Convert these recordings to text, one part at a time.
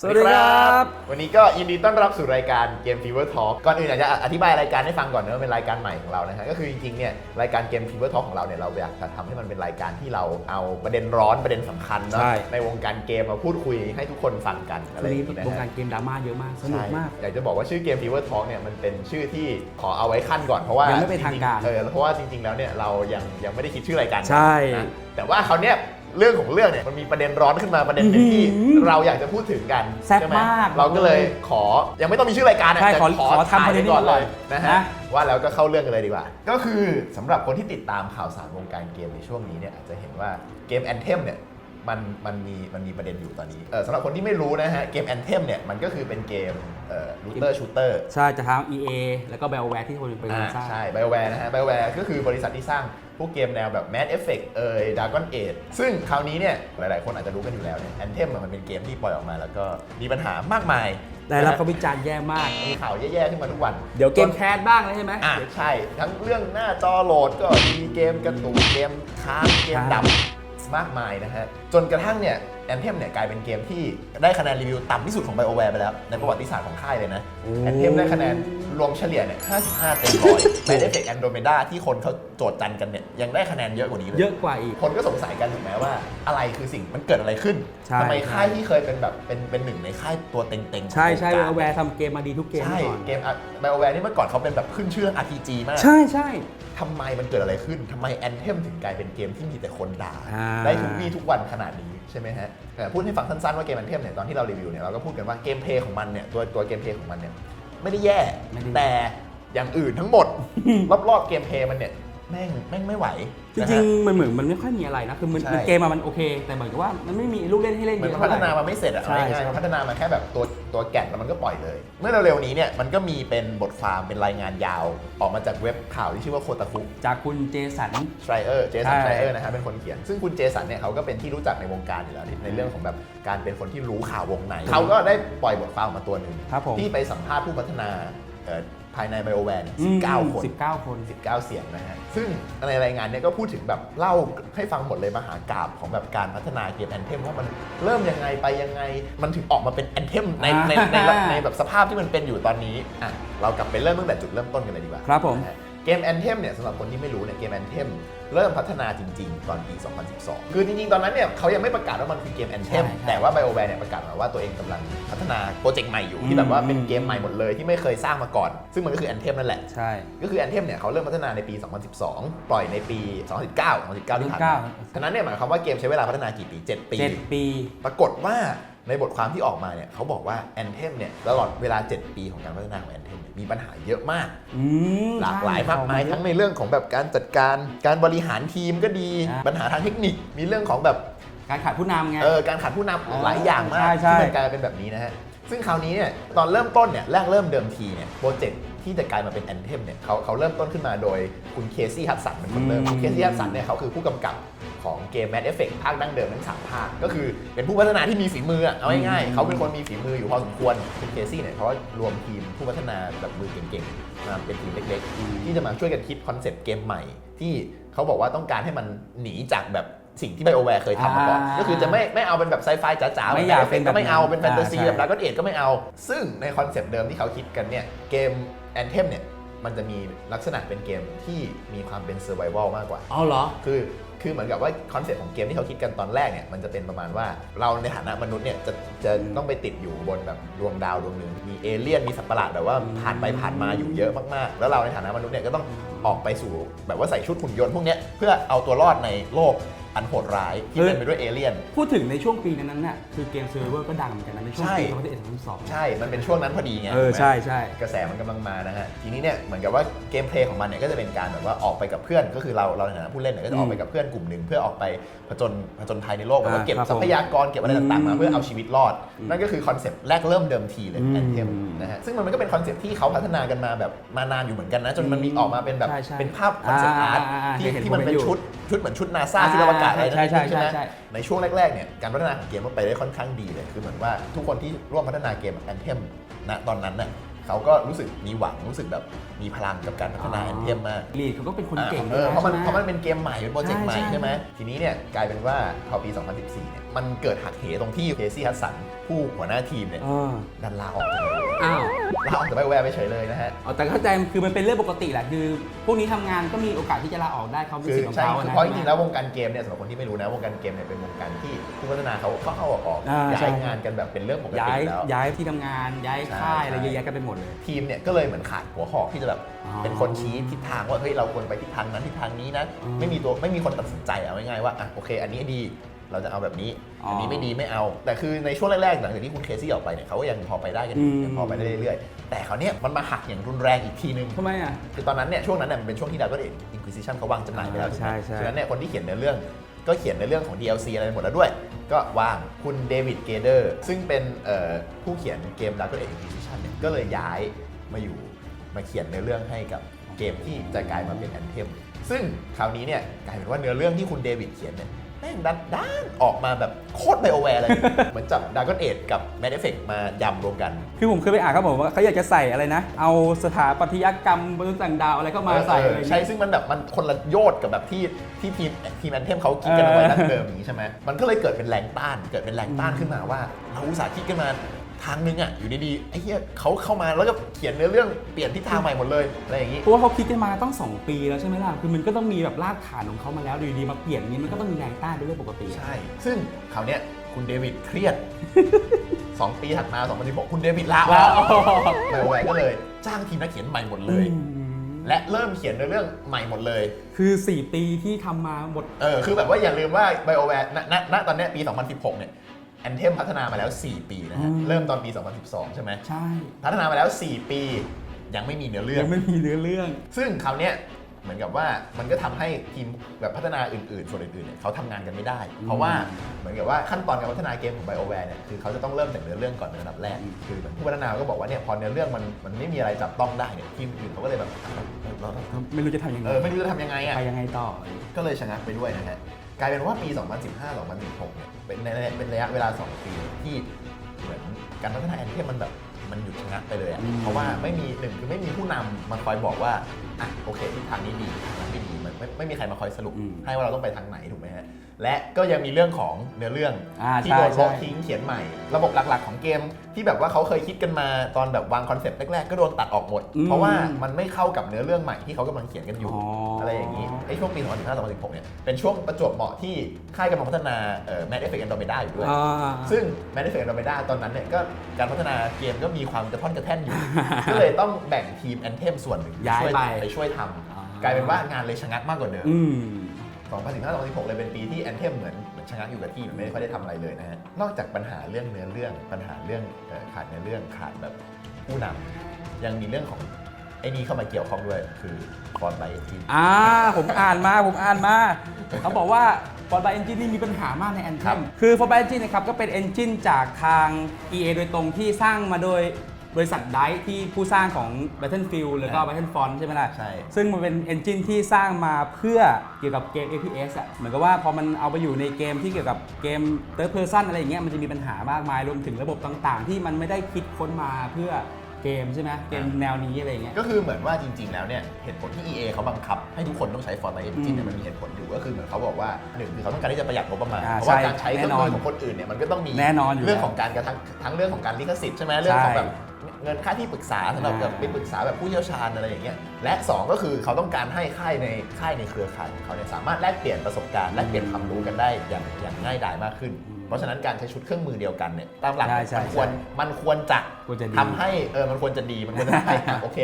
สวัสดีครับ วันนี้ก็ยินดีต้อนรับสู่รายการเกม Fever Talk ก่อนอื่นอยากจะอธิบายรายการให้ฟังก่อนเนอะเป็นรายการใหม่ของเรานะฮะก็คือจริงๆเนี่ยรายการเกม Fever Talk ของเราเนี่ยเราอยากจะทำให้มันเป็นรายการที่เราเอาประเด็นร้อนประเด็นสำคัญเนาะใช่ ในวงการเกมมาพูดคุยให้ทุกคนฟังกันอะช่ไรวงอนี้ย่างนี้นะวงกาฮะรเกมดราม่าเยอะมาก สนุกมาก ใช่อยากจะบอกว่าชื่อเกม Fever Talk เนี่ยมันเป็นชื่อที่ขอเอาไว้ขั้นก่อนเพราะว่ายงไม่เป็นทางการจๆเออเพราะว่าจริงๆแล้วเนี่ยเรายังยังไม่ได้คิดชื่อรายการใช่นะแต่ว่าเขาวเนี่ย เรื่องของเรื่องเนี่ยมันมีประเด็นร้อนขึ้นมาประเด็นหนึงที่อื้อหือเราอยากจะพูดถึงกันแซ่บใช่ไหมากเราก็เลยขอยังไม่ต้องมีชื่อรายการนะใช่แต่ขอขอทำถ่ายประเด็นนี้ก่อนเลยก่อนนะฮะนะ ว่าแล้วก็เข้าเรื่องกันเลยดีกว่า ก็คือสำหรับคนที่ติดตามข่าวสารวงการเกมในช่วงนี้เนี่ยอาจจะเห็นว่าเกม Anthem เนี่ย มันมันมีมันมีประเด็นอยู่ตอนนี้เออสำหรับคนที่ไม่รู้นะฮะเกม Anthem เนี่ยมันก็คือเป็นเกมเอ่อ looter shooter ใช่จะทาง EA แล้วก็ Bioware ที่คนเป็นคนอ่าสร้างใช่ BioWare นะฮะ BioWare ก็คือบริษัทที่สร้างพวกเกมแนวแบบ Mass Effect เอ่ย Dragon Age ซึ่งคราวนี้เนี่ยหลายๆ คนอาจจะรู้กันอยู่แล้วเนี่ย Anthem อะมันเป็นเกมที่ปล่อยออกมาแล้วก็มีปัญหามากมายได้รับนะฮะคำวิจารณ์แย่มาก มีข่าวแย่ๆขึ้นมาทุกวัน เดี๋ยวเกมแคสบ้างเลยใช่ไหมอะใช่ ทั้งเรื่องหน้าจอโหลดก็มีเกมกระตุกเกมค้างเกมดับ มากมายนะฮะ จนกระทั่งเนี่ย Anthem เนี่ยกลายเป็นเกมที่ได้คะแนนรีวิวต่ำที่สุดของ BioWare ไปแล้ว ในประวัติศาสตร์ของค่ายเลยนะโอ้ Anthem ได้คะแนนรวมเฉลี่ยเนี่ย 55 เต็มร้อย Mass Effect Andromeda ที่คนเขาโจทย์จันกันเนี่ยยังได้คะแนนเยอะกว่านี้เลย เยอะกว่าอีก คนก็สงสัยกันถูกไหมว่าอะไรคือสิ่งมันเกิดอะไรขึ้นใช่ ทำไมค่ายที่เคยเป็นแบบเป็นเป็นหนึ่งในค่ายตัวเต็งๆของใช่ใช่วงการ Bioware ทำเกมมาดีทุกเกมใช่ ก่อนเกมไบโอแวร์นี่เมื่อก่อนเขาเป็นแบบขึ้นชื่อเรื่อง RPG มาก ใช่ใช่ ทำไมมันเกิดอะไรขึ้นทำไมแอนเทมถึงกลายเป็นเกมที่มีแต่คนด่า อ่า ได้ทุกวี่ทุกวันขนาดนี้ใช่ไหมฮะแต่พูดให้ฟังสั้นๆว่าเกมแอนเทมเนี่ยตอนที่เรารีวิวเนี่ยเราก็พูดกันว่าเกมเพลย์ของมันเนี่ยตัวตัวเกมเพลย์ของมันเนี่ยไม่ได้แย่ไม่ได้แต่อย่างอื่นทั้งหมด รอบๆเกมเพลย์มันเนี่ย แม่งแม่งไม่ไหวจนะริฮะงๆมันเหมือนมันไม่ค่อยมีอะไรนะคือมันใช่ มันเกมอะมันโอเค แต่เหมือนกับว่ามันไม่มีลูกเล่นให้เล่นเหมือเยนอะมันเท่าพัไหฒนาร่มาไม่เสร็จอะใช่เอาง่ายใช่ๆมันพัฒนามาแค่แบบตัวตัวแก่นแล้วมันก็ปล่อยเลย เมื่อเร็วๆนี้เนี่ยมันก็มีเป็นบทความเป็นรายงานยาว ออกมาจากเว็บข่าวที่ชื่อว่าโคตาคุ จากคุณเจสัน สไตรเออร์ เจสันใช่ สไตรเออร์นะฮะเป็นคนเขียน ซึ่งคุณเจสันเนี่ยเขาก็เป็นที่รู้จักในวงการอยู่แล้วในเรื่องของแบบการเป็นคนที่รู้ข่าววงใน เขาก็ได้ปล่อยบทความออกมาตัวหนึ่งครับผม ที่ไปสัมภาษณ์ผู้พัฒนาเอ่อ ภายในไบโอแวนอืม19 คนสิบเก้าคน 19 เสียงนะฮะ ซึ่งในรายงานเนี่ยก็พูดถึงแบบเล่าให้ฟังหมดเลยมหากราบของแบบการพัฒนาเกมแอนเทมว่ามันเริ่มยังไงไปยังไง มันถึงออกมาเป็นแอนเทมในในในในในแบบสภาพที่มันเป็นอยู่ตอนนี้อะเรากลับไปเริ่มตั้งแต่จุดเริ่มต้นกันเลยดีกว่า ครับผมนะฮะ เกมแอนเทมเนี่ยสำหรับคนที่ไม่รู้เนี่ยเกมแอนเทมเริ่มพัฒนาจริง ๆ ตอนปี 2012 คือจริง ๆ ตอนนั้นเนี่ยเขายังไม่ประกาศว่ามันคือเกมแอนเทมใช่ใช่แต่ว่า BioWare เนี่ยประกาศมาว่าตัวเองกำลังพัฒนาโปรเจกต์ใหม่อยู่ ที่แบบว่าเป็นเกมใหม่หมดเลยที่ไม่เคยสร้างมาก่อน ซึ่งมันก็คือแอนเทมนั่นแหละ ใช่ก็คือ Anthem เนี่ยเขาเริ่มพัฒนาในปี 2012 ปล่อยในปี 2019 2019 ที่ผ่านมา2019ฉะนั้นเนี่ยหมายความว่าเกมใช้เวลาพัฒนากี่ปี 7 ปี เจ็ดปี ปรากฏว่า ในบทความที่ออกมาเนี่ยเขาบอกว่า Anthem เนี่ยตลอดเวลา 7 ปีของการพัฒนาของ Anthem เนี่ยมีปัญหาเยอะมากอืมหลากหลายใช่มากมายเขทั้งในเรื่องของแบบการจัดการการบริหารทีมก็ดีอ่าปัญหาทางเทคนิคมีเรื่องของแบบการขาดผู้นำไงเออการขาดผู้นำหลายอย่างมากใช่ใช่ที่มันกลายเป็นแบบนี้นะฮะซึ่งคราวนี้เนี่ยตอนเริ่มต้นเนี่ยแรกเริ่มเดิมทีเนี่ยโปรเจกต์ที่จะกลายมาเป็นแอนเทมเนี่ยเขาเขาเริ่มต้นขึ้นมาโดยคุณเคซี่ฮัตสันเป็นคนเริ่มคุณเคซี่ฮัตสันเนี่ยเขาคือผู้กำกับ ของเกม Mass Effect ภาคดั้งเดิมทั้งสามภาค ก็คือเป็นผู้พัฒนาที่มีฝีมืออะเอาง่ายๆ เขาเป็นคนมีฝีมืออยู่พอสมควรคุณเคซี่เนี่ยเขารวมทีมผู้พัฒนาแบบมือเก่งๆมาเป็นทีมเล็กๆ ที่จะมาช่วยกันคิดคอนเซปต์เกมใหม่ ที่เขาบอกว่าต้องการให้มันหนีจากแบบสิ่งที่ไบโอแวร์เคยทำมาก่อนอ่าก็คือจะไม่ไม่เอาเป็นแบบไซไฟจ๋าๆไม่อยากเป็นก็ไม่เอาแบบนั้นเป็นแฟนตาซีอ่าใช่แบบดราก้อนเอก็ไม่เอา ซึ่งในคอนเซปต์เดิมที่เขาคิดกันเนี่ยเกมแอนเทมเนี่ยมันจะมีลักษณะเป็นเกมที่มีความเป็นเซอร์ไ a วลมากกว่าอ๋อเหรอ คือ คือเหมือนกับว่าคอนเซ็ปต์ของเกมที่เขาคิดกันตอนแรกเนี่ยมันจะเป็นประมาณว่าเราในฐานะมนุษย์เนี่ยจะจะต้องไปติดอยู่บนแบบดวงดาวดวงหนึ่งมีเอเลี่ยนมีสัตว์ประหลาดแบบว่าผ่านไปผ่านมาอยู่เยอะมากๆ แล้วเราในฐานะมนุษย์เนี่ยก็ต้องออกไปสู่แบบว่าใส่ชุดหุ่นยนต์พวกเนี้ยเพื่อเอาตัวรอดในโลก อันโหดร้ายที่เฮ้ยเต็มไปด้วยเอเลี่ยน พูดถึงในช่วงปีนั้นน่ะคือเกมเซอร์เวอร์ก็ดังเหมือนกันนะในช่วงปีใช่ 2011 2012 ใช่ มันเป็นช่วงนั้นพอดีไงเออถูกไหมใช่ใช่ กระแสมันกำลังมานะฮะ ทีนี้เนี่ยเหมือนกับว่าเกมเพลย์ของมันเนี่ยก็จะเป็นการแบบว่าออกไปกับเพื่อน ก็คือเราเราในฐานะผู้เล่นเนี่ยก็จะออกไปกับเพื่อนกลุ่มหนึ่งเพื่อออกไปผจญผจญภัยในโลกแบบว่าอ่าเก็บครับทรัพยากรเก็บอะไรต่างๆมาอืมเพื่อเอาชีวิตรอดอืมนั่นก็คือคอนเซปต์แรกเริ่มเดิมทีเลยอืมแอนเทมนะฮะ ซึ่งมันก็เป็นคอนเซปต์ที่เขาพัฒนากันมาแบบมานานอยู่เหมือนกันนะจนมันมีออกมาเป็นแบบใช่ใช่เป็นภาพคอนเซปต์อาร์ตอ่าอ่าอ่าที่เห็นที่มันผมเห็นเป็นอยู่ ชุด ชุดเหมือนชุดนาซาชุดอวกาศอะไรนั่นใช่ใช่ใช่ไหมใช่ในช่วงแรกๆเนี่ยการพัฒนาของเกมมันไปได้ค่อนข้างดีเลยคือเหมือนว่าทุกคนที่ร่วมพัฒนาเกมแอนเทมณตอนนั้นน่ะเขาก็รู้สึกมีหวังรู้สึกแบบมีพลังกับการพัฒนาแอนเทมมากลีดเขาก็เป็นคนเก่งเอด้วยอนะเพราะมันใช่ไหเพราะมันเป็นเกมใหม่เป็นโปรเจกต์ใหม่ใช่ใช่ใช่ไหมทีนี้เนี่ยกลายเป็นว่าพอปี 2014 เนี่ยมันเกิดหักเหตรงที่เคซี่ฮัตสันผู้หัวหน้าทีมเนี่ยเออดันลาออกจากเลยอ้าว ลาออกจากไบโอแวร์ไปเฉยเลยนะฮะเอาแต่เข้าใจคือมันเป็นเรื่องปกติแหละคือพวกนี้ทำงานก็มีโอกาสที่จะลาออกได้เขาเป็นคือสิทธิ์ของใช่เขาคือนะเพราะจริงๆแล้ววงการเกมเนี่ยสำหรับคนที่ไม่รู้นะวงการเกมเนี่ยเป็นวงการที่ผู้พัฒนาเขาเข้าเข้าออกออกอ่าย้าใช่ยงานกันแบบเป็นเรื่องปกย้าติยแล้ว ย้ายที่ทำงานย้ายใช่ค่ายอะไรใช่เยอะแยะกันไปหมดเลย ทีมเนี่ยก็เลยเหมือนขาดหัวหอกที่จะแบบอ๋อเป็นคนชี้ทิศทางว่าเฮ้ยเราควรไปทิศทางนั้นทิศทางนี้นะ อืม ไม่มีตัวไม่มีคนตัดสินใจเอาง่ายๆว่าอะโอเค อันนี้ดี เราจะเอาแบบนี้อ๋ออัอันนี้ไม่ดีไม่เอา แต่คือในช่วงแรกๆหลังจากที่คุณเคซี่ออกไปเนี่ยเขาก็ยังพอไปได้กันอืม ยังพอไปได้เรื่อยๆ แต่เขาวเนี่ยมันมาหักอย่างรุนแรงอีกทีนึง ทำไมอะ คือตอนนั้นเนี่ยช่วงนั้นเนี่ยมันเป็นช่วงที่ดาวก็เอ็นอินควิซิชันเขาวางจำหน่ายไปแล้วอ่าใช่ใช่ ฉะนั้นเนี่ยคนที่เขียนเนื้อเรื่องก็เขียนในเรื่องของ DLC อะไรไปหมดแล้วด้วย ก็ว่างคุณเดวิดเกเดอร์ซึ่งเป็นเอ่อผู้เขียนเกมดาวก็เอ็นอินควิซิชันเนี่ยก็เลยย้ายมาอยู่มาเขียนเนื้อเรื่องให้กับเกมที่จะกลายมาเป็นแอนเทมซึ่งคราวนี้เนี่ยกลายเป็นว่าเนื้อเรื่องที่คุณเดวิดเขียนเนี่ยแม่งดันด้านออกมาแบบโคตรไบโอแวร์เลย เหมือนจับดากอนเอกับแมดเอฟเฟกมายำรวมกัน คือผมเคยไปอ่านเขาบอกว่าเขาอยากจะใส่อะไรนะ เอาสถาปัตยกรรมบนต่างดาวอะไรเข้ามาใส่อะไรเอออย่างใช่เงี้ยซึ่งมันแบบมันคนละโยชน์กับแบบที่ที่ทีมทีมแอนเทมเขาคิดกันเอาไว้เออดั้งเดิมอย่างนี้ใช่ไหมมันก็เลยเกิดเป็นแรงต้าน เกิดเป็นแรงต้านขึ้นมาว่าเราอุตส่าห์คิดกันมา ทางนึงอะอยู่ดีๆไอ้เหี้ยเขาเข้ามาแล้วก็เขียนเนื้อเรื่องเปลี่ยนทิศทางใหม่หมดเลยอะไรอย่างนี้เพราะว่าเขาคิดกันมาต้อง 2 ปีแล้วใช่ไหมล่ะคือมันก็ต้องมีแบบรากฐานของเขามาแล้วอยู่ดีๆมาเปลี่ยนอย่างนี้มันก็ต้องมีแรงต้านเป็นเรื่องปกติใช่ ซึ่งคราวเนี้ยคุณเดวิดเครียด 2 ปีถัดมา2016คุณเดวิดลาอลาอกออกไบโอแวร์ก็เลย จ้างทีมนักเขียนใหม่หมดเลยอืมและเริ่มเขียนเนื้อเรื่องใหม่หมดเลย คือ 4 ปีที่ทำมาหมด เออ คือแบบว่าอย่าลืมว่า BioWare ณณณตอนเนี้ยปี 2016 เนี่ย Anthem พัฒนามาแล้ว 4 ปีนะฮะอืมเริ่มตอนปี 2012 ใช่ไหมใช่ พัฒนามาแล้ว 4 ปี ยังไม่มีเนื้อเรื่อง ยังไม่มีเนื้อเรื่อง ซึ่งคราวเนี้ยเหมือนกับว่ามันก็ทำให้ทีมแบบพัฒนาอื่นๆ ส่วนอื่นๆเนี่ยเขาทำงานกันไม่ได้ เพราะว่าเหมือนกับว่าขั้นตอนการพัฒนาเกมของ BioWare เนี่ยคือเขาจะต้องเริ่มจากเนื้อเรื่องก่อนในระดับแรก คือเหมือนผู้พัฒนาก็บอกว่าเนี่ยพอเนื้อเรื่องมันมันไม่มีอะไรจับต้องได้เนี่ยทีมอื่นเขาก็เลยแบบเราเราไม่รู้จะทำยังไงเออไม่รู้จะทำยังไงอะไปยังไงต่อ ก็เลยชะงักไปด้วยนะฮะ กลายเป็นว่าปี 2015-2016เนี่ยเป็นในเป็นระยะเวลา 2 ปีที่เหมือนการพัฒนาแอนเทมมันแบบมันหยุดชะงักไปเลยอะอืมเพราะว่าไม่มีหนึ่งคือไม่มีผู้นำมาคอยบอกว่าอะโอเคทิศทางนี้ดีทางนั้น ไม่ดีมันไม่ไม่มีใครมาคอยสรุป อืมให้ว่าเราต้องไปทางไหนถูกไหมฮะและก็ยังมีเรื่องของเนื้อเรื่องอ่าที่ใช่โดนลบใช่ ทิ้งเขียนใหม่ ระบบหลักๆของเกมที่แบบว่าเขาเคยคิดกันมาตอนแบบวางคอนเซ็ปต์แรกๆก็โดนตัดออกหมดเพราะว่ามันไม่เข้ากับเนื้อเรื่องใหม่ที่เขากำลังเขียนกันอยู่อ๋อออะไรอย่างนี้ไอ้ช่วงปี 2015-2016 เนี่ย เป็นช่วงประจวบเหมาะที่ค่ายกำลังพัฒนาเอ่อ Mass Effect Andromeda อยู่ด้วย อ่า ซึ่ง Mass Effect Andromeda ตอนนั้นเนี่ยก็การพัฒนาเกมก็มีความกระท่อนกระแท่นอยู่ ก็เลยต้องแบ่งทีม Anthem ส่วนหนึ่งย้ายช่วยไป ไปช่วยทำ กลายเป็นว่างานเลยชะงักมากกว่าเดิมอืม 2015-2016 เลยเป็นปีที่ Anthem เหมือนเหมือนชะงักอยู่กับที่มันไม่ได้ค่อยได้ทำอะไรเลยนะฮะ นอกจากปัญหาเรื่องเนื้อเรื่องปัญหาเรื่องเอ่อขาดเนื้อเรื่องขาดแบบผู้นำยังมีเรื่องของไอ้นี่เข้ามาเกี่ยวข้องด้วยคือฟอนไบเอจินอ่าผมอ่านมาผมอ่านมา เขาบอกว่า f o r b y Engine นี่มีปัญหามากในครั Anthem บคือ f o r b y Engine นะครับก็เป็น Engine จากทาง EA โดยตรงที่สร้างมาโดย บริษัทไดที่ผู้สร้างของ Battlefield แล้วก็ Battlefront ใช่ไหมล่ะ ใช่ ซึ่งมันเป็น Engine ที่สร้างมาเพื่อเกี่ยวกับเกม FPS อะ เหมือนกับว่าพอมันเอาไปอยู่ในเกมที่เกี่ยวกับเกม Third Person อะไรอย่างเงี้ย มันจะมีปัญหามากมาย รวมถึงระบบต่างๆ ที่มันไม่ได้คิดค้นมาเพื่อเกมใช่ไหมเกมแนวนี้อะไรอย่างเงี้ย ก็คือเหมือนว่าจริง ๆ แล้วเนี่ยเหตุผลที่ EA เขาบังคับให้ทุกคนต้องใช้ Fortnite Engine เนี่ยอืมมันมีเหตุผลอยู่ก็คือเหมือนเขาบอกว่าหนึ่งคือเขาต้องการที่จะประหยัดงบประมาณอ่าเพราะว่าใช่การใช้เครื่องแน่นอนมือของคนอื่นเนี่ยมันก็ต้องมีแน่นอนอยู่เรื่องแล้วของการกระทั่งทั้งเรื่องของการลิขสิทธิ์ใช่ไหมเรื่องของใช่แบบ เงินค่าที่ปรึกษาสำหรับอ่าแบบไปปรึกษาแบบผู้เชี่ยวชาญอะไรอย่างเงี้ยและสองก็คือเขาต้องการให้ค่ายในค่ายในเครือข่ายของเขาเนี่ยสามารถแลกเปลี่ยนประสบการณ์แลกเปลี่ยนความรู้กันได้อย่างอย่างง่ายดายมากขึ้น เพราะฉะนั้นการใช้ชุดเครื่องมือเดียวกันเนี่ยตามหลักใช่ใช่มันควรใช่มันควรจะควรจะดี ทำให้เออมันควรจะดีมันควรจะให้อะโอเค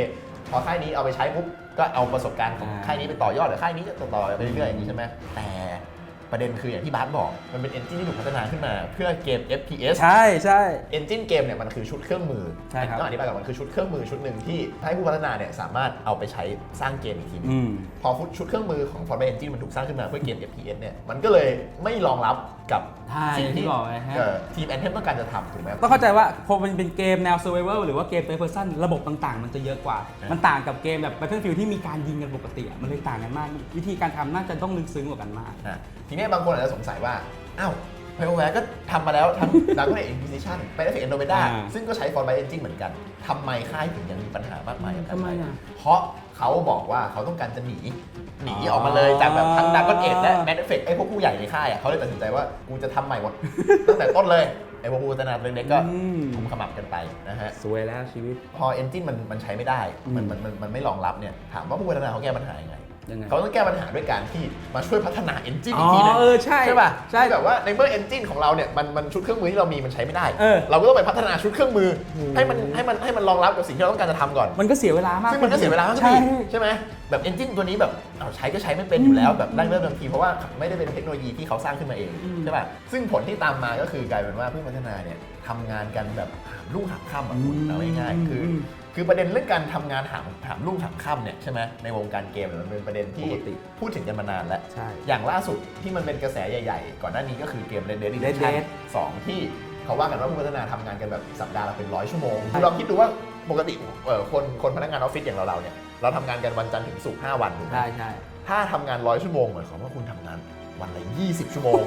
พอค่ายนี้เอาไปใช้ปุ๊บก็เอาประสบการณ์ของอ่าค่ายนี้ไปต่อยอดหรือค่ายนี้จะต่อไปเรื่อยๆอย่างนี้ใช่ไหมแต่ ประเด็นคืออย่างที่บาสบอก มันเป็นเอนจินที่ถูกพัฒนาขึ้นมาเพื่อเกม FPS ใช่ใช่ เอนจินเกมเนี่ยมันคือชุดเครื่องมือใช่ครับต้องอธิบายก่อนมันคือชุดเครื่องมือชุดหนึ่งที่ให้ผู้พัฒนาเนี่ยสามารถเอาไปใช้สร้างเกมอีกทีหนึงอืม พอชุดเครื่องมือของ f o r t n i t Engine มันถูกสร้างขึ้นมาเพื่อเกม FPS เนี่ยมันก็เลยไม่รองรับกับใช่สิ่งที่ที่บอกไงฮะ เอ่อทีมแอนเทมต้องการจะทำถูกไหม ต้องเข้าใจว่าพอมันเป็นเกมแนว survival หรือว่าเกม third person ระบบต่างๆ มันจะเยอะกว่าอะมันต่างกับเกมแบบ Battlefield ที่มีการยิงกันปกติอะมันเลยต่างกันมาก วิธีการทำน่าจะต้องลึกซึ้งกว่ากันมาก อะทีนี้บางคนอาจจะสงสัยว่า อ้าว f BioWare ก็ทำมาแล้วทำ Dragon Age Inquisition ไปได้ถึง Andromeda อ่าซึ่งก็ใช้ For by Engine เหมือนกันทำไมค่ายถึงยังมีปัญหามากมายกับการทำไมใช้อะ เพราะเขาบอกว่าเขาต้องการจะหนี หนีอ๋อออกมาเลยจากแบบทั้ง Dragon Age และ Mass Effect ไอ้พวกผู้ใหญ่ในค่ายอะเขาเลยตัดสินใจว่ากูจะทำใหม่หมด ตั้งแต่ต้นเลยไอ้พวกผู้พัฒนาเล็กๆก็อืม คุมขมับกันไปนะฮะ สวยแล้วชีวิต พอ Engine มันมันใช้ไม่ได้ มันอืม มันมันมันไม่รองรับเนี่ย ถามว่าผู้พัฒนาเขาแก้ปัญหายังไง ยังไงเขาต้องแก้ปัญหาด้วยการที่มาช่วยพัฒนา engine อ๋อีอกทีหนึงเออใช่ใช่ป่ะใช่ที่แบบว่าในเมื่อ engine ของเราเนี่ยมันมันชุดเครื่องมือที่เรามีมันใช้ไม่ได้เออเราก็ต้องไปพัฒนาชุดเครื่องมือโอ้โหให้มันให้มันให้มันรองรับกับสิ่งที่เราต้องการจะทำก่อน มันก็เสียเวลามากซึ่งมันก็เสียเวลามากใช่พี่ใช่ไหม แบบ engine ตัวนี้แบบเอาใช้ก็ใช้ไม่เป็นอยู่แล้วแบบได้เริ่มเดิมทีเพราะว่าไม่ได้เป็นเทคโนโลยีที่เขาสร้างขึ้นมาเองอืมใช่ป่ะซึ่งผลที่ตามมาก็คือกลายเป็นว่าผู้พัฒนาเนี่ยทำงานกันแบบหามรุ่งหามค่ำอะคุณเอาง่ายๆคืออมคือประเด็นเรื่องการทำงานหามหามรุ่งหามค่ำเนี่ยใช่ไหมในวงการเกมเนี่ยมันเป็นประเด็นที่ปกติพูดถึงกันมานานแล้วใช่อย่างล่าสุดที่มันเป็นกระแสใหญ่ๆ ก่อนหน้านี้ก็คือเกม Red Dead Red Redemption Dead 2ที่เขาว่ากันว่าผู้พัฒนาทำงานกันแบบสัปดาห์ละเป็นร้อยชั่วโมงคือเราคิดดูว่าปกติเอ่อคนคนพนักงานออฟฟิศอย่างเราๆเนี่ย เราทำงานกันวันจันทร์ถึงศุกร์5วันถูกไหม ใช่ใช่ ถ้าทำงานร้อยชั่วโมงหมายความว่าคุณทำงานวันละ20 ชั่วโมง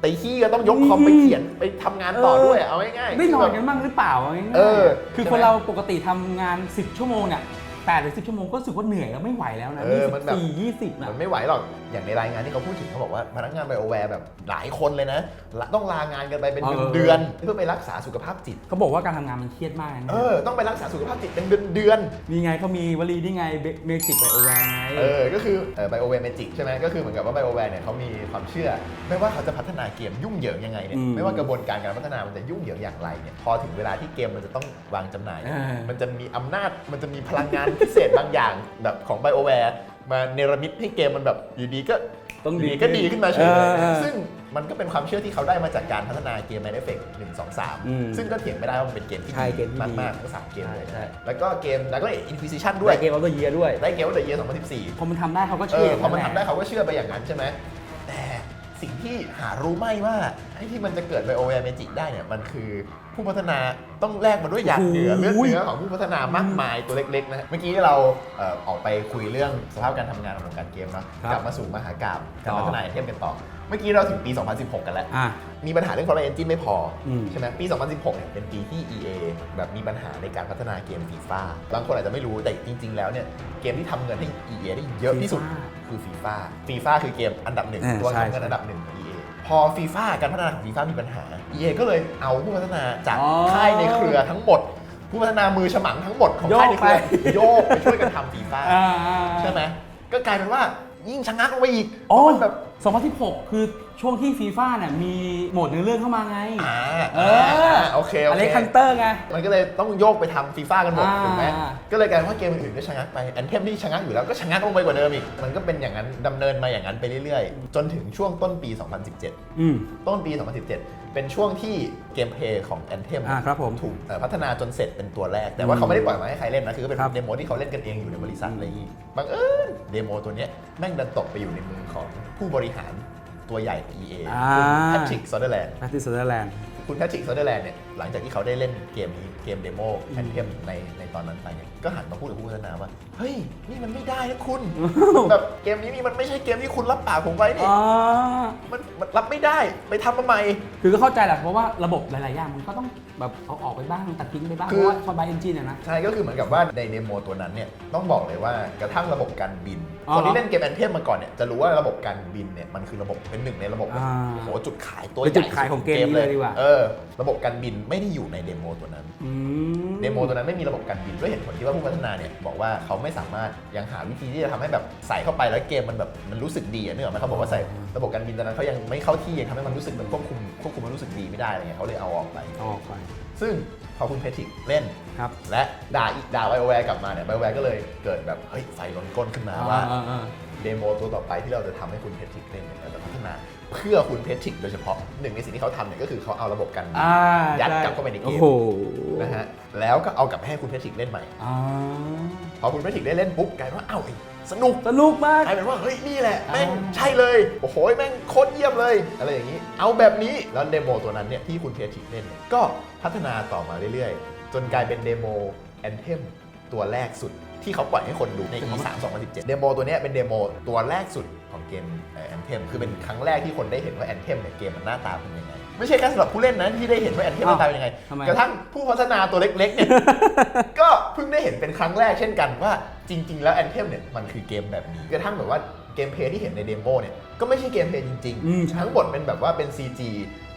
ไปขี้ก็ต้องยกคอมไปเขียนไปทำงานต่อด้วย เอาง่ายๆ ได้นอนคืกันแบบบ้างหรือเปล่าาง่ายๆเออคือใช่ไหม คนเราปกติทำงาน 10 ชั่วโมงเนี่ย แปดหรือสิบชั่วโมงก็รู้สึกว่าเหนื่อยแล้วไม่ไหวแล้วนะเอนี่อสิมันบแบบ สี่ยี่สิบนะ มันไม่ไหวหรอก อย่างในรายงานที่เขาพูดถึงเขาบอกว่าพนักงานไบโอแวร์แบบหลายคนเลยนะละต้องลางานกันไปเป็นเออ เดือนๆเพื่อไปรักษาสุขภาพจิต เขาบอกว่าการทำงานมันเครียดมากนะเออ ต้องไปรักษาสุขภาพจิตเป็นเดือนๆ นี่ไงเขามีวลีนี่ไงเมจิกไบโอแวร์ไง เออ ก็คือไบโอแวร์เมจิกใช่ไหมก็คือเหมือนกับว่าไบโอแวร์เนี่ยเขามีความเชื่อ ไม่ว่าเขาจะพัฒนาเกมยุ่งเหยิงยังไงเนี่ย อืมไม่ว่ากระบวนการการพัฒนามันจะยุ่งเหยิงอย่างไรเนี่ย พอถึงเวลาที่เกมมันจะต้องวางจำหน่ายเออ มันจะมีอำนาจ มันจะมีพลังงานพิเศษบางอย่างแบบของไบโอแวร์มาเนรมิตให้เกมมันแบบอยู่ดีก็ต้องอยู่ดีดีก็ดีขึ้นมาเฉยเลยเออเออซึ่งมันก็เป็นความเชื่อที่เขาได้มาจากการพัฒนาเกม Mass Effect 1 2 อืม3 ซึ่งก็เถียงไม่ได้ว่ามันเป็นเกมที่ใช่เกดีมที่ดีมากๆทั้งสามเกมเลยใช่นะแล้วก็เกมแล้วก็ Inquisition ด้ด้ววยยเกมออฟเดอะเยียด้วย ได้เกมว่าเดอะเย2014 พอมันทำได้เขาก็เอเชื่ออพอมันแหละทำได้เขาก็เชื่อไปอย่างนั้นใช่ไหมแต่สิ่งที่หารู้ไม่ว่าไอ้ที่มันจะเกิดไบโอแวร์เมจิกได้เนี่ยมันคือ ผู้พัฒนาต้องแลกมาด้วยหยาดเหงื่อเลือดเนื้อของผู้พัฒนามากมายตัวเล็กๆนะฮะเมื่อกี้เราเอ่อออกไปคุยเรื่องสภาพการทำงานของวงการเกมเนาะครับกลับมาสู่มหากราบการต่อ พัฒนาไอเทมกันต่อ เมื่อกี้เราถึงปี 2016 กันแล้ว อะ มีปัญหาเรื่อง Foreign Engine ไม่พออม ใช่ไหมปี 2016 เนี่ยเป็นปีที่ EA แบบมีปัญหาในการพัฒนาเกมฟีฟ่าบางคนอาจจะไม่รู้แต่จริง ๆ แล้วเนี่ยเกมที่ทำเงินให้ EA ได้เยอะที่สุด FIFA คือฟีฟ่าฟีฟ่าคือเกมอันดับหนึ่งเออตัวใช่ ทำเงินใช่อันดับหนึ่งของ EA พอฟีฟ่าการพัฒนาของฟีฟ่ามีปัญหา EA ก็เลยเอาผู้พัฒนาจากอ๋อค่ายในเครือทั้งหมด ผู้พัฒนามือฉมังทั้งหมดของโยกค่ายในเครือไป โยกไปช่วยกันทำฟีฟ่า อ่า ใช่ไหมก็กลายเป็นว่ายิ่งชะงักลงไปอีกอ๋อเพราะมันแบบ 2016 คือช่วงที่ฟีฟ่าเนี่ยมีโหมดเนื้อเรื่องเข้ามาไง อ่าเออโอเคโออเค เล็กคันเตอร์ไง มันก็เลยต้องโยกไปทำฟีฟ่ากันหมดอ่า ถูกไหมก็เลยกลายเป็นว่าเกมอื่นๆก็ชะงักไปแอนเทมที่ชะงักอยู่แล้วก็ชะงักลงไปกว่าเดิมอีก มันก็เป็นอย่างนั้นดำเนินมาอย่างนั้นไปเรื่อยๆ จนถึงช่วงต้นปี 2017 อืม ต้นปี 2017 เป็นช่วงที่เกมเพลย์ของ Anthem อ่าครับผมถูกเอ่อพัฒนาจนเสร็จเป็นตัวแรก แต่ว่าเขาไม่ได้ปล่อยมาให้ใครเล่นนะ คือเป็นครับ เดโมที่เขาเล่นกันเองอยู่ในบริษัทอะไรอย่างนี้บังเอิญเดโมตัวเนี้ยแม่งดันตกไปอยู่ในมือของผู้บริหารตัวใหญ่ของ EA อ่าคุณแพทริกซอเดอร์แลนด์แพทติสเซอร์แลนด์คุณแพทริกซอเดอร์แลนด์เนี่ยหลังจากที่เขาได้เล่นเกมนี้เกมเดโมแอนเทมในในตอนนั้นไปเนี่ยก็หันมาพูดกับผู้พัฒนาว่า เฮ้ย นี่มันไม่ได้นะคุณ แบบเกมนี้นี่มันไม่ใช่เกมที่คุณรับปากผมไว้นี่อ๋อมันมันรับไม่ได้ไปทำมาใหม่ คือก็เข้าใจแหละเพราะว่าระบบหลายๆอย่างมันก็ต้องแบบเอาออกไปบ้างตัดทิ้งไปบ้างคืเพอราะว่าฟอร์บายเอนจินอะนะ ใช่ก็คือเหมือนกับว่าในเดโมตัวนั้นเนี่ยต้องบอกเลยว่ากระทั่งระบบการบินอ๋อคนที่เล่นเกมแอนเทมมาก่อนเนี่ยจะรู้ว่าระบบการบินเนี่ยมันคือระบบเป็นหนึ่งในระบบอ่าโอ้โหจุดขายตัวเป็นใหญ่จุดขายของเกมนี้เลยดีกว่า เออระบบการบินไม่ได้อยู่ในเดโมตัวนั้นอืมเดโมตัวนั้นไม่มีระบบการบินด้วยเหตุผลที่ว่าผู้พัฒนาเนี่ยบอกว่าเขาไม่สามารถยังหาวิธีที่จะทำให้แบบใส่เข้าไปแล้วเกมมันแบบมันรู้สึกดีอะเนื่องไหมเขาบอกว่าใส่ระบบการบินตอนนั้นเขายังไม่เข้าที่ยังทำให้มันรู้สึกแบบควบคุมควบคุมมันรู้สึกดีไม่ได้อะไรเงี้ยเขาเลยเอาออกไปเอาออกไปซึ่งพอคุณเพทิกเล่น ครับ และด่าอีกด่าไบโอแวร์กลับมาเนี่ยไบโอแวร์ก็เลยเกิดแบบเฮ้ยไฟล้นก้นขึ้นมาว่าอ่อ่าเดโมตัวต่อไปที่เราจะทำให้คุณเพทิกเล่นเนี่ย เราจะพัฒนาเพื่อคุณเพทิกโดยเฉพาะหนึ่งในสิ่งที่เขาทำเนี่ยก็คือเขาเอาระบบการบินอ่ายัดใช่กลับเข้าไปในเกมโอ้โหนะฮะแล้วก็เอากลับไปให้คุณเพทิกเล่นใหม่ อ่าพอคุณเพทิกได้เล่นปุ๊บกลายเป็นว่าอ้าวไอ้สนุก สนุกมาก กลายเป็นว่าเฮ้ยนี่แหละแม่งอ่า ใช่เลย โอ้โหแม่งโคตรเยี่ยมเลย อะไรอย่างนี้ เอาแบบนี้ แล้วเดโมตัวนั้นเนี่ยที่คุณเพทิกเล่นเนี่ยก็พัฒนาต่อมาเรื่อยๆ จนกลายเป็นเดโมแอนเทม ตัวแรกสุดที่เขาปล่อยให้คนดูใน E3 2017 เดโมตัวเนี้ยเป็นเดโมตัวแรกสุดของเกมแอนเทมคือเป็นครั้งแรกที่คนได้เห็นว่าแอนเทมเนี่ยเกมมันหน้าตาเป็นยังไง ไม่ใช่แค่สำหรับผู้เล่นนะที่ได้เห็นว่าแอนเทมหน้าตาเป็นยังไงทำไมกระทั่งผู้พัฒนาตัวเล็กๆเนี่ยก็เพิ่งได้เห็นเป็นครั้งแรกเช่นกันว่าจริง ๆ แล้วแอนเทมเนี่ยมันคือเกมแบบนี้กระทั่งแบบว่าเกมเพลย์ที่เห็นในเดโมเนี่ยก็ไม่ใช่เกมเพลย์จริงอืมใช่ทั้งหมดเป็นแบบว่าเป็น CG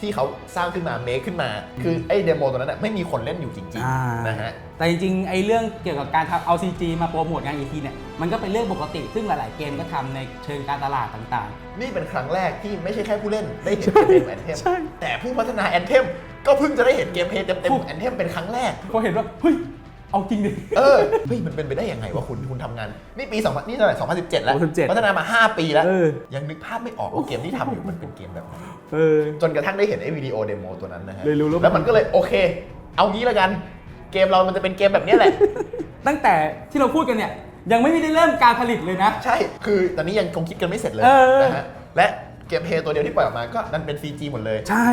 ที่เขาสร้างขึ้นมาเมคขึ้นมา คือไอ้เดโมตัวนั้นน่ะไม่มีคนเล่นอยู่จริงอ่า ๆนะฮะ แต่จริงๆไอ้เรื่องเกี่ยวกับการทำเอา CG มาโปรโมทงานอีทีเนี่ยมันก็เป็นเรื่องปกติซึ่งหลายๆเกมก็ทำในเชิงการตลาดต่าง นี่เป็นครั้งแรกที่ไม่ใช่แค่ผู้เล่นได้เห็นเกมเพลย์แอนเทมใช่ แต่ผู้พัฒนาแอนเทมก็เพิ่งจะได้เห็นเกมเพลย์เต็มๆแอนเทมเป็นครั้งแรกๆเขาเห็นว่าเฮ้ย เอาจริงดิ เออเฮ้ยมันเป็นไปได้ยังไงวะคุณคุณทำงาน นี่ปี2นี่เท่าไหร่2017 แล้ว2017พัฒนามา 5 ปีแล้ว เออ ยังนึกภาพไม่ออกว่าเกมที่ทำอยู่มันเป็นเกมแบบไหนเออ จนกระทั่งได้เห็นไอ้วิดีโอเดโมตัวนั้นนะฮะเลยรู้แล้ว แล้วมันก็เลยโอเค เอางี้แล้วกัน เกมเรามันจะเป็นเกมแบบเนี้ยแหละ ตั้งแต่ที่เราพูดกันเนี่ย ยังไม่ได้เริ่มการผลิตเลยนะ ใช่ คือตอนนี้ยังคงคิดกันไม่เสร็จเลยเออนะฮะ และ เกมเพลย์ตัวเดียวที่ปล่อยออกมาก็นั่นเป็น CG หมดเลย ใช่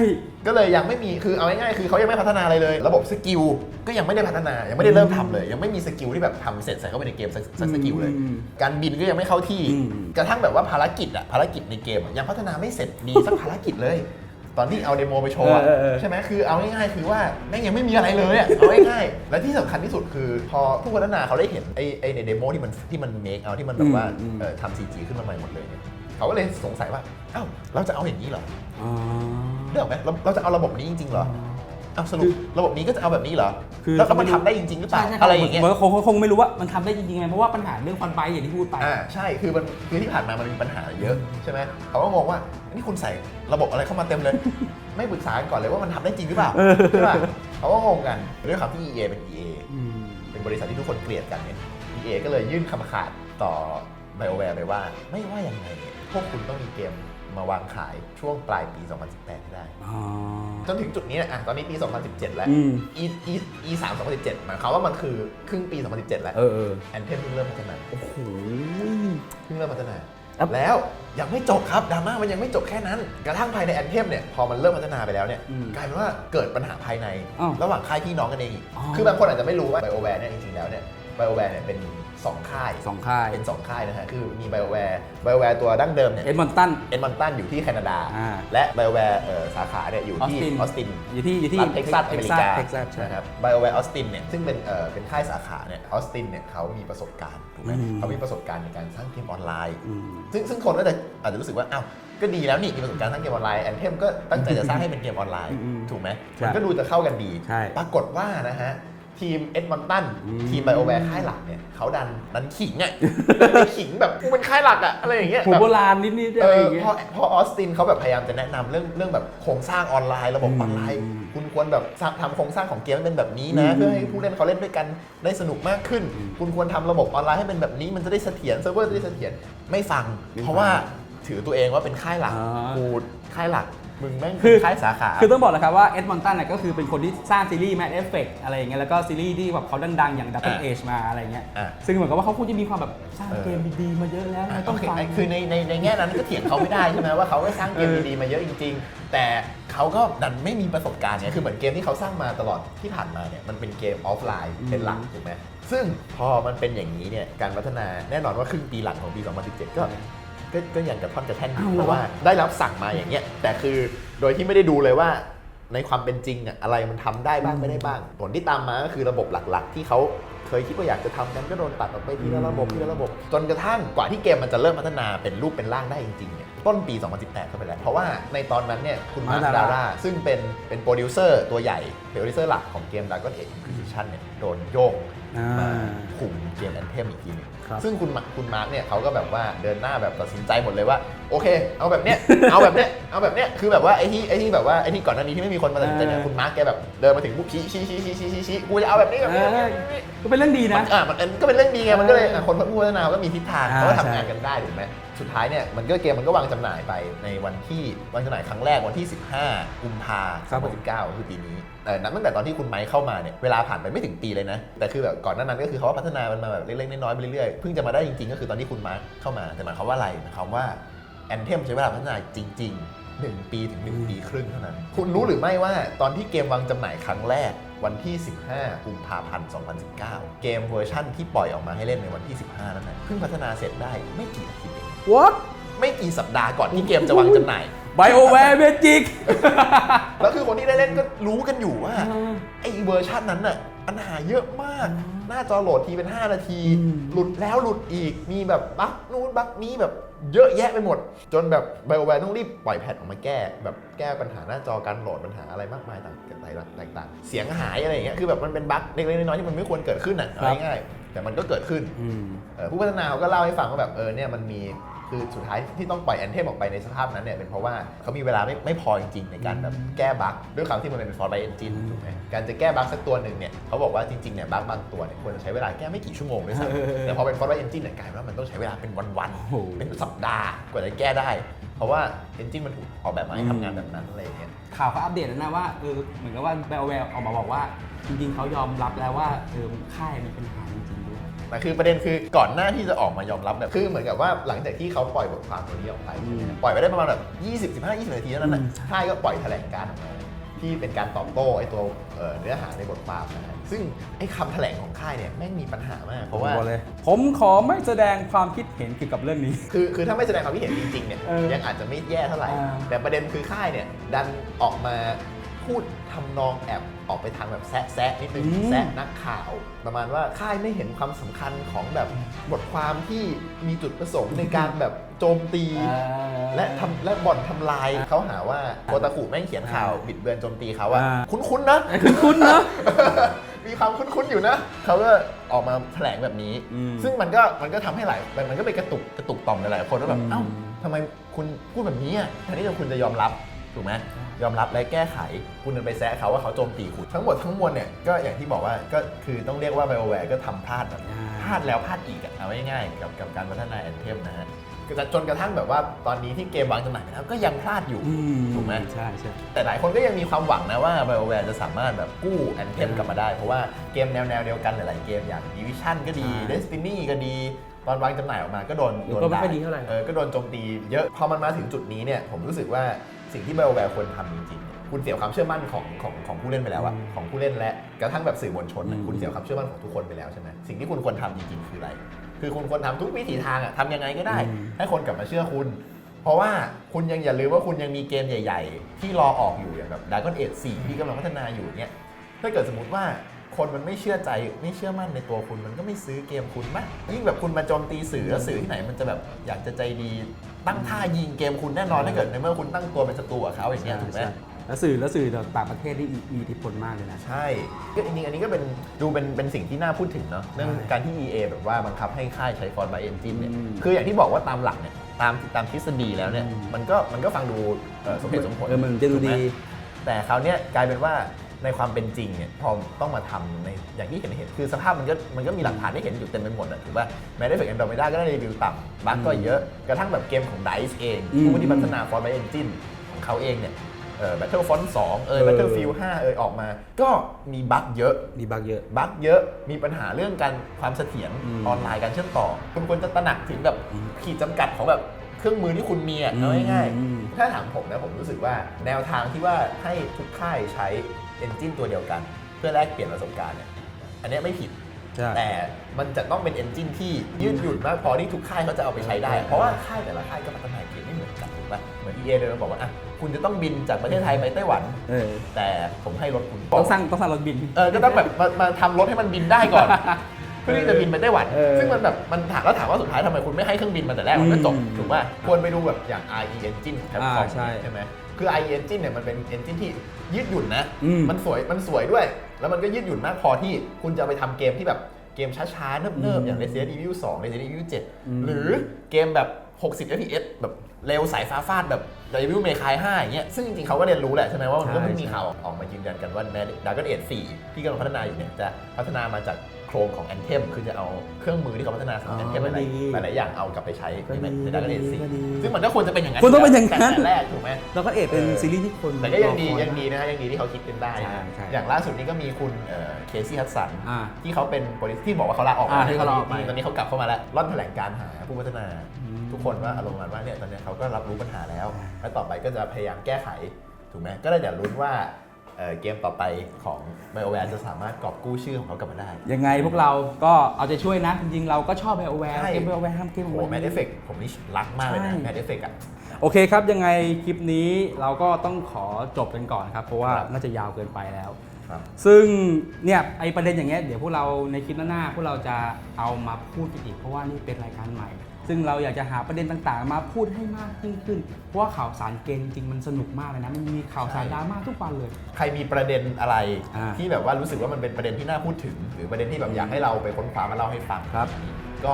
ก็เลยยังไม่มีคือเอาง่ายๆคือเขายังไม่พัฒนาอะไรเลย ระบบสกิลก็ยังไม่ได้พัฒนายังไม่ได้เริ่มทำเลย ยังไม่มีสกิลที่แบบทำเสร็จใส่เข้าไปในเกมสักสักสกิลเลย อืมการบินก็ยังไม่เข้าที่ อืม กระทั่งแบบว่าภารกิจอะภารกิจในเกมอะยังพัฒนาไม่เสร็จดีสักภารกิจเลย ตอนที่เอาเดโมไปโชว์อะเออเออเออ ใช่ไหมคือเอาง่ายๆคือว่าแม่งยังไม่มีอะไรเลยอะเอาง่ายๆและที่สำคัญที่สุดคือ พอผู้พัฒนาเขาได้เห็นไอ้ไอ้ในเดโมที่มันที่มันเมคเอาที่มันแบบว่าอืมอืมเอ่อทำซีจีขึ้นมาใหม่หมดเลยเนี่ย เขาก็เลยสงสัยว่าเอ้าเราจะเอาอย่างนี้เหรออ๋อเรื่องไหมเราเราจะเอาระบบนี้จริงๆเหรอเอ้าสรุคืปอระบบนี้ก็จะเอาแบบนี้เหรอคือแล้วแล้วมันทำได้จริงๆหรือเปล่าใช่ใช่อะไรอย่างเงี้ยเหมือนคงคงไม่รู้ว่ามันทำได้จริงๆไงเพราะว่าปัญหาเรื่องฟันไปอย่างที่พูดไป อ่าใช่คือมันคือที่ผ่านมามันมีปัญหาเยอะใช่ไหมเขาก็งงว่านี่คุณใส่ระบบอะไรเข้ามาเต็มเลย ไม่ปรึกษากันก่อนเลยว่ามันทำได้จริงหรือเปล่าเออ ใช่ป่ะเขาก็งงกันด้วยความที่ EA เป็น EA อืมเป็นบริษัทที่ทุกคนเกลียดกันเนี่ย EA ก็เลยยื่นคำขาดต่อ BioWare ไปว่าไม่ว่ายังไงเนี่ย พวกคุณต้องมีเกมมาวางขายช่วงปลายปี 2018 ให้ได้ อ๋อ จนถึงจุดนี้เนี่ยอะตอนนี้ปี 2017 แล้ว อืม E E E 3 2017หมายความว่ามันคือครึ่งปี 2017 แล้วเออเออแอนเทมเพิ่งเริ่มพัฒนาโอ้โห เพิ่งเริ่มพัฒนา ครับ แล้วยังไม่จบครับดราม่ามันยังไม่จบแค่นั้น กระทั่งภายในแอนเทมเนี่ยพอมันเริ่มพัฒนาไปแล้วเนี่ยอืมกลายเป็นว่าเกิดปัญหาภายใน อ้าวระหว่างค่ายพี่น้องกันเองอีกอ๋อ คือบางคนอาจจะไม่รู้ว่า BioWare เนี่ยจริงๆแล้วเนี่ย BioWare เนี่ยเป็น 2ค่าย สองค่ายเป็น 2 ค่ายนะฮะ คือมี BioWare BioWare ตัวดั้งเดิมเนี่ยเอ็ดมอนตัน เอ็ดมอนตันอยู่ที่แคนาดา อ่าและ BioWare เอ่อสาขาเนี่ยอยู่ที่ออสตินอยู่ที่อยู่ที่รัฐเท็กซัสอเมริกาเท็กซัสใช่นะครับ BioWare Austin เนี่ยซึ่งเป็นเอ่อเป็นค่ายสาขาเนี่ยออสตินเนี่ยเขามีประสบการณ์ถูกไหมอืม เขามีประสบการณ์ในการสร้างเกมออนไลน์ อืม ซึ่งซึ่งคนก็จะอาจจะรู้สึกว่า อ้าว ก็ดีแล้วนี่มีประสบการณ์สร้างเกมออนไลน์แอนเทมก็ตั้งใจจะสร้างให้เป็นเกมออนไลน์ อืมถูกไหมใช่มันก็ดูจะเข้ากันดี ใช่ ปรากฏว่านะฮะ ทีมเอ็ดมอนตันอืมทีมไบโอแวร์ค่ายหลักเนี่ยเขาดันดันขิงอะดันไปขิงแบบกูเป็นค่ายหลักอะอะไรอย่างเงี้ยหัวแบบโบราณนิดๆเออะไรออย่างเงี้ยพอพอออสตินเขาแบบพยายามจะแนะนำเรื่องเรื่องแบบโครงสร้างออนไลน์ระบบอืมออนไลน์ คุณควรแบบทำโครงสร้างของเกมให้เป็นแบบนี้นะอืมเพื่อให้ผู้เล่นเขาเล่นด้วยกันได้สนุกมากขึ้นอืมคุณควรทำระบบออนไลน์ให้เป็นแบบนี้มันจะได้เสถียรเซิร์ฟเวอร์จะได้เสถียรไม่ฟังไม่ฟังเพราะว่าถือตัวเองว่าเป็นค่ายหลักอ่ากูค่ายหลัก มึงแม่งคืเป็อนค่ายสาขา คือต้องบอกเลยครับว่าเอ็ดมอนตันเนี่ยก็คือเป็นคนที่สร้างซีรีส์ Mad Effect อะไรอย่างเงี้ยแล้วก็ซีรีส์ที่แบบเขาดังๆอย่าง Double อะ Age มาอะไรเงี้ยอะ ซึ่งเหมือนกับว่าเขาคงจะมีความแบบสร้างเออเกมดีๆมาเยอะแล้วอะต้องโอเคฟัง คือในในในแง่นั้นก็เถียงเขาไม่ได้ใช่ไหมว่าเขาก็สร้างเกมเออ ดีๆมาเยอะจริง ๆ แต่เขาก็ดันไม่มีประสบการณ์เนี่ยคือเหมือนเกมที่เขาสร้างมาตลอดที่ผ่านมาเนี่ยมันเป็นเกมออฟไลน์เป็นหลักถูกไหมซึ่งพอมันเป็นอย่างนี้เนี่ยการพัฒนาแน่นอนว่าครึ่งปีหลังของปี 2017 ก็ ก็ก็อย่างกระท่อนกระแท่นอยู่อ้าวเหรอเพราะว่าได้รับสั่งมาอย่างเงี้ยแต่คือโดยที่ไม่ได้ดูเลยว่าในความเป็นจริงอะอะไรมันทำได้บ้างไม่ได้บ้าง ผลที่ตามมาก็คือระบบหลักๆ ที่เขาเคยคิดว่าอยากจะทำกันก็โดนตัดออกไปทีละระบบทีละระบบ จนกระทั่งกว่าที่เกมมันจะเริ่มพัฒนาเป็นรูปเป็นร่างได้จริงๆเนี่ยต้นปี 2018เข้าไปแล้ว เพราะว่าในตอนนั้นเนี่ยคุณมาร์คมาร์คดาดาร่าร่าซึ่งเป็นเป็นโปรดิวเซอร์ตัวใหญ่เป็นโปรดิวเซอร์หลักของเกม Dragon Age Inquisition เนี่ยโดนโยกอ่ามาคุมเกมแอนเทมอีกทีหนึงครับ ซึ่งคุณมาคุณมาร์คเนี่ยเขาก็แบบว่าเดินหน้าแบบตัดสินใจหมดเลยว่า โอเค เอาแบบเนี้ยเอาแบบเนี้ยเอาแบบเนี้ยคือแบบว่าไอ้ที่ไอ้ที่แบบว่าไอ้ที่ก่อนหน้านี้ที่ไม่มีคนมาตัดสินใจเนี่ยเออคุณมาร์คแกแบบเดินมาถึงปุ๊บชี้ชี้ชี้ชี้ชี้ชี้ชี้กูจะเอาแบบนี้แบบนี้แบบนี้แบบนี้ก็เป็นเรื่องดีมันะนอะมันก็เป็นเรื่องดีไงมันก็เลยอะคนผู้พัฒนาก็มีทิศทางอ่าเขาก็ทำใช่งานกันได้ถูกไหม สุดท้ายเนี่ยมันก็เกมมันก็วางจำหน่ายไปในวันที่วางจำหน่ายครั้งแรกวันที่ 15 กุมภาครับผม2019คือปีนี้เออนับตั้งแต่ตอนที่คุณไมค์เข้ามาเนี่ยเวลาผ่านไปไม่ถึงปีเลยนะ แต่คือแบบก่อนหน้านั้นก็คือเขาก็พัฒนามันมาแบบเล็กๆน้อยๆไปเรื่อยๆเพิ่งจะมาได้จริงๆ ก็คือตอนที่คุณมาร์คเข้ามาแต่หมายความว่าอะไรหมายความว่าแอนเทมใช้เวลาพัฒนาจริง ๆ 1 ปีถึง 1 ปีครึ่งเท่านั้น คุณรู้หรือไม่ว่าตอนที่เกมวางจำหน่ายครั้งแรกวันที่ 15 กุมภาพันธ์ 2019 เกมเวอร์ชั่นที่ปล่อยออกมาให้เล่นในวันที่ 15 นั้นนะเพิ่งพัฒนาเสร็จได้ไม่กี่อาทิตย์ เอง what ไม่กี่สัปดาห์ก่อนที่เกมจะวางจำหน่าย BioWare Magic แล้วคือคนที่ได้เล่นก็รู้กันอยู่ว่าไอ้เวอร์ชันนั้นน่ะปัญหาเยอะมาก หน้าจอโหลดทีเป็น 5 นาทีอืมหลุดแล้วหลุดอีกมีแบบบั๊กนู้นบั๊กนี้แบบเยอะแยะไปหมด จนแบบไบโอแวร์ต้องรีบปล่อยแพทออกมาแก้ แบบแก้ปัญหาหน้าจอการโหลดปัญหาอะไรมากมายต่างกันไปต่างๆ เสียงหายอะไรอย่างเงี้ยคือแบบมันเป็นบั๊กเล็กๆน้อยๆที่มันไม่ควรเกิดขึ้นอะเอาง่ายๆแต่มันก็เกิดขึ้นอืมเอ่อผู้พัฒนาเขาก็เล่าให้ฟังว่าแบบเออเนี่ยมันมี คือสุดท้ายที่ต้องปล่อยแอนเทมออกไปในสภาพนั้นเนี่ยเป็นเพราะว่าเขามีเวลาไม่ไม่พอจริงๆในการแบบแก้บั๊กด้วยความที่มันเป็นฟอร์ไบเอนจินอืมถูกไหมการจะแก้บั๊กสักตัวหนึ่งเนี่ยเขาบอกว่าจริงๆเนี่ยบั๊กบางตัวเนี่ยควรจะใช้เวลาแก้ไม่กี่ชั่วโมงด้วยซ้เออำแต่พอเป็นฟอร์ไบเอนจินเนี่ยกลายเป็นว่ามันต้องใช้เวลาเป็นวันโอ้โหๆเป็นสัปดาห์กว่าจะแก้ได้ เพราะว่าเอนจินมันถูกออกแบบมาให้ทำงานแบบนั้นอะไรอย่างเงี้ยข่าวเขาอัปเดตแล้วนะว่าเออเหมือนกับว่า BioWare ออกมาบอกว่าจริงๆเขายอมรับแล้วว่าเออค่ายมีปัญหาจริงๆด้วย แต่คือประเด็นคือก่อนหน้าที่จะออกมายอมรับเนี่ยคือเหมือนกับว่าหลังจากที่เขาปล่อยบทความตัวนี้ออกไปอืมปล่อยไปได้ประมาณแบบ 20 15 20นาทีเท่านั้นนะอืมค่ายก็ปล่อยแถลงการณ์ออกมาที่เป็นการตอบโต้ไอ้ตัวเอ่อเนื้อหาในบทความนะฮะซึ่งไอ้คำแถลงของค่ายเนี่ยแม่งมีปัญหามากเพราะว่าผมบอกเลยผมขอไม่แสดงความคิดเห็นเกี่ยวกับเรื่องนี้ คือคือถ้าไม่แสดงความคิดเห็นจริงๆเนี่ยเออยังอาจจะไม่แย่เท่าไหร่อ่าแต่ประเด็นคือค่ายเนี่ยดันออกมา พูดทำนองแอบออกไปทางแบบแซะแซะนิดนึงแซะนักข่าว ประมาณว่าค่ายไม่เห็นความสำคัญของแบบบทความที่มีจุดประสงค์ในการแบบโจมตีและทำและบ่อนทำลายเขาหาว่าโคตาคุแม่งเขียนข่าวบิดเบือนโจมตีเขาอะอ่า คุ้นๆนะ คุ้นๆนะมีความคุ้นๆอยู่นะ เขาก็ออกมาแถลงแบบนี้ อืมซึ่งมันก็มันก็ทำให้หลายมันมันก็ไปกระตุกกระตุกต่อมหลายๆคนว่าแบบ อืม เอ้าทำไมคุณพูดแบบนี้อะแทนที่จะคุณจะยอมรับ ถูกไหม ยอมรับและแก้ไข คุณจะไปแซะเขาว่าเขาโจมตีคุณ ทั้งหมดทั้งมวลเนี่ยก็อย่างที่บอกว่าก็คือต้องเรียกว่า BioWare ก็ทำพลาดแบบอ่าพลาดแล้วพลาดอีกอะเอาง่ายๆกับกับการพัฒนาแอนเทมนะฮะจนกระทั่งแบบว่าตอนนี้ที่เกมวางจำหน่ายไปแล้วก็ยังพลาดอยู่อืมถูกไหมใช่ใช่แต่หลายคนก็ยังมีความหวังนะว่า BioWare จะสามารถแบบกู้แอนเทมกลับมาได้ เพราะว่าเกมแนวๆเดียวกันหลายๆเกมอย่าง Division ก็ดีใช่ Destiny ก็ดีตอนวางจำหน่ายออกมาก็โดนเดี๋ยวก็ไม่ด่าค่อยดีเท่าไหร่เออก็โดนโจมตีเยอะ พอมันมาถึงจุดนี้เนี่ยผมรู้สึกว่า สิ่งที่ BioWare ควรทำจริงๆเนี่ยคุณเสียความเชื่อมั่นของของของผู้เล่นไปแล้วอะอืมของผู้เล่นและกระทั่งแบบสื่อมวลชนอะอืม คุณเสียความเชื่อมั่นของทุกคนไปแล้วใช่ไหมสิ่งที่คุณควรทำจริงๆคืออะไร คือคุณควรทำทุกวิถีทางอะทำยังไงก็ได้ ให้คนกลับมาเชื่อคุณ เพราะว่าคุณยังอย่าลืมว่าคุณยังมีเกมใหญ่ ๆ ที่รอออกอยู่อย่างแบบ Dragon Age 4ที่กำลังพัฒนาอยู่เนี่ยถ้าเกิดสมมติว่า คนมันไม่เชื่อใจไม่เชื่อมั่นในตัวคุณมันก็ไม่ซื้อเกมคุณมะยิ่งแบบคุณมาโจมตีสื่อแล้วสื่อที่ไหนมันจะแบบอยากจะใจดีตั้งท่ายิงเกมคุณแน่นอนถ้าเกิดในเมื่อคุณตั้งตัวเป็นศัตรูกับเขาอย่างเงี้ยถูกไหมใช่แล้วสื่อแล้วสื่อต่างประเทศที่มีอิทธิพลมากเลยนะ ใช่ก็จริงๆอันนี้ก็เป็นดูเป็นเป็นสิ่งที่น่าพูดถึงเนาะเรื่องใช่การที่ EA แบบว่าบังคับให้ค่ายใช้ฟอนต์ไบเอนจินเนี่ยอืมคืออย่างที่บอกว่าตามหลักเนี่ยตามตามทฤษฎีแล้วเนี่ยอืมมันก็มันก็ฟังดูเอ่อสมเหตุสมผลเออมันจะดูถูกไหดี แต่คราวเนี้ยกลายเป็นว่า ในความเป็นจริงเนี่ยพอต้องมาทำในอย่างที่เห็นเห็นคือสภาพมันก็มันก็มีหลักฐานให้เห็นอยู่เต็มไปหมดอะถือว่าแม้ได้ฝึกแอนดรอ d ด้าก็ได้รีวิวต่ำบั๊กก็เยอะกระทั่งแบบเกมของ DICE เองอืมผู้ที่พัฒนาฟอนต์ไบเอนจินของเขาเองเนี่ยเอ่อ Battlefront 2เอ่ยเออ Battlefield 5เอ่ยออกมา ก็มีบั๊กเยอะ มีบักเยอะ บั๊กเยอะ มีปัญหาเรื่องการความเสถียรอืมออนไลน์การเชื่อมต่อ คุณควรจะตระหนักถึงแบบอืมขีดจำกัดของแบบเครื่องมือที่คุณมีอะอืมเอาง่ายอืมๆถ้าถามผมนะผมรู้สึกว่าแนวทางที่ว่าให้ทุกค่ายใช้เอนจินตัวเดียวกัน เพื่อแลกเปลี่ยนประสบการณ์เนี่ยอันเนี้ยไม่ผิด ใช่ แต่มันจะต้องเป็นเอนจินที่ยืดหยุ่นมากพอที่ทุกค่ายเขาจะเอาไปใช้ได้ใช่เพราะว่าค่ายแต่ละค่ายก็พัฒนาเกมไม่เหมือนกันถูกปะเหมือน EA เลยมาบอกว่าอะคุณจะต้องบินจากประเทศไทยไปไต้หวัน เออแต่ผมให้รถคุณต้องสร้างต้องสร้างรถบิน เออก็ต้องแบบมามาทำรถให้มันบินได้ก่อน เพื่อที่จะบินไปไต้หวัน เออซึ่งมันแบบมันถามแล้วถามว่าสุดท้ายทำไมคุณไม่ให้เครื่องบินมาแต่แรกมันก็จบอืมถูกป่ะควรไปดูแบบอย่าง RE Engine แพลตฟอร์มอ่าใช่ ใช่ไหม คือ RE Engine เนี่ยมันเป็น engine ที่ยืดหยุ่นนะอืม มันสวยมันสวยด้วย แล้วมันก็ยืดหยุ่นมากพอที่คุณจะเอาไปทำเกมที่แบบเกมช้าๆ เนิบๆ อย่าง Resident Evil 2 Resident Evil อืม7หรือเกมแบบ 60 FPS แบบเร็วสายฟ้าฟาดแบบ Devil May Cry 5อย่างเงี้ยซึ่งจริงๆเขาก็เรียนรู้แหละใช่ไหมว่ามันก็เพิ่งมีข่าวออกมายืนยันกันว่าแม้ Dragon Age 4 ที่กำลังพัฒนาอยู่เนี่ยจะพัฒนามาจากโครงของ Anthem คือจะเอาเครื่องมือที่เขาพัฒนาสำหรับอ๋อ Anthem หลายดีๆหลายๆอย่างเอากลับไปใช้ก็ในดีใน Dragon Age ก็ดี4ซึ่งมันก็ควรจะเป็นอย่างนั้นควรต้องเป็นอย่างนั้นแต่แรกถูกไหมแล้วก็เอ็ดเป็นเออซีรีส์ที่คนแต่ก็ยังดีรอคอยังดีนะฮะยังดีที่เขาคิดเป็นได้ใช่นะใช่อย่างล่าสุดนี้ก็มีคุณเคซี่ฮัตสันอ่าที่เขาเป็นบริษัทที่บอกว่าเขาลาออกอ่าที่เขาลาออกไปตอนนี้เขากลับเข้ามาแล้วร่อนแถลงการหาผู้พัฒนาอืมทุกคนว่าอารมณ์ประมาณว่าเนี่ยตอนนี้เขาก็รับรู้ปัญหาแล้วอ่าแล้วต่อไปก็จะพยายามแก้ไขถูกไหมก็เลยเดี๋ยวลุ้นว่า เอ่อเกมต่อไปของ BioWare จะสามารถกอบกู้ชื่อของเขากลับมาได้ ยังไงพวกเราก็เอาใจช่วยนะ จริงๆ เราก็ชอบ BioWare ใช่ เกม BioWare ทำเกม โอ้ของโหมันแมดเอฟเฟกผมนี่รักมากเลยนะใช่ แมดเอฟเฟกอะ โอเคครับ ยังไงคลิปนี้เราก็ต้องขอจบกันก่อนครับ เพราะว่าครับ น่าจะยาวเกินไปแล้ว ครับ ซึ่งเนี่ยไอประเด็นอย่างเงี้ยเดี๋ยวพวกเราในคลิปหน้าๆพวกเราจะเอามาพูดกันอีกเพราะว่านี่เป็นรายการใหม่ ซึ่งเราอยากจะหาประเด็นต่างๆ มาพูดให้มากยิ่งขึ้น เพราะว่าข่าวสารเกมจริงๆมันสนุกมากเลยนะ มันมีข่าวสารใช่ดราม่าทุกวันเลย ใครมีประเด็นอะไร อ่าที่แบบว่ารู้สึกว่ามันเป็นประเด็นที่น่าพูดถึง หรือประเด็นที่แบบอยากให้เราไปค้นคว้ามาเล่าให้ฟังครับก็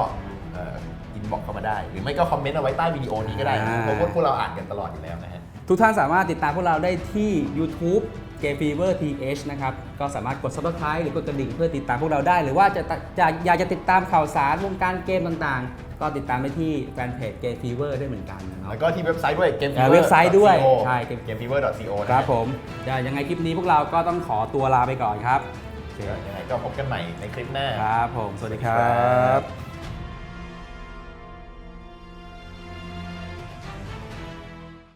อินบ็อกเข้ามาได้ หรือไม่ก็คอมเมนต์เอาไว้ใต้วิดีโอนี้ก็ได้อ่า เพราะว่าพวกเราอ่านกันตลอดอยู่แล้วนะฮะ ทุกท่านสามารถติดตามพวกเราได้ที่ YouTube Game Fever TH นะครับ ก็สามารถกด subscribe หรือกดกระดิ่งเพื่อติดตามพวกเราได้ หรือว่าจะจะอยากจะติดตามข่าวสารวงการเกมต่างๆ ก็ติดตามได้ที่แฟนเพจ Game Fever ได้เหมือนกันนะครับ แล้วก็ที่เว็บไซต์ด้วย game อ่าเว็บไซต์ด้วยใช่ Game- gamefever.co นะคฮะรับผมเดี๋ยวยังไงคลิปนี้พวกเราก็ต้องขอตัวลาไปก่อนครับโอเคยังไงก็พบกันใหม่ในคลิปหน้าครับผมสวัสดีครับ